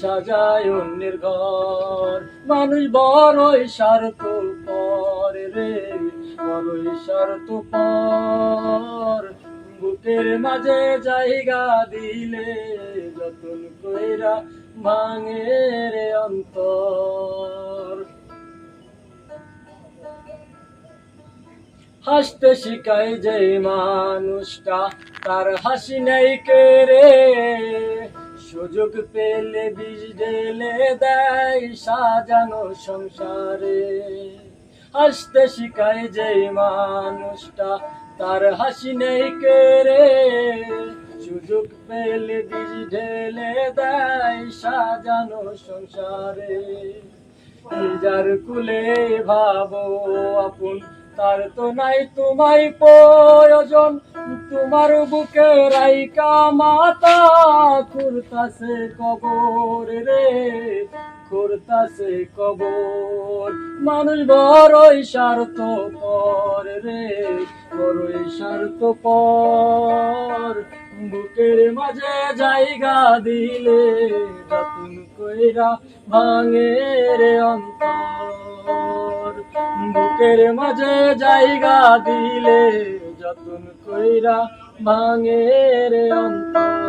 সাজায় অন্যের ঘর। মানুষ বড়ই স্বার্থ পর রে, বড়ই স্বার্থ পর বুকের মাঝে জায়গা দিলে যতন কইরা ভাঙে রে অন্তর। হাসতে শিখায় যে মানুষটা, তার হাসি নেই রে? সুযোগ পেলে বীজ ঢেলে দেয়, সাজানো সংসারে। হাসতে শিখায় যে মানুষটা তার হাসি নেই রে সুযোগ পেলে বীজ ঢেলে দেয়, সাজানো সংসারে। যার কুলে ভাবো আপন, তার তো নাই তোমায় প্রয়োজন। তোমার বুকে রাইকা মাতা খুরতাছে কবর রে খুরতাছে কবর। মানুষ বড়ই স্বার্থ পর রে, বড়ই স্বার্থ পর বুকের মাঝে জায়গা দিলে যতন কইরা ভাঙে রে অন্তর। বুকের মাঝে জায়গা দিলে যতন কইরা ভাঙে রে অন্তর।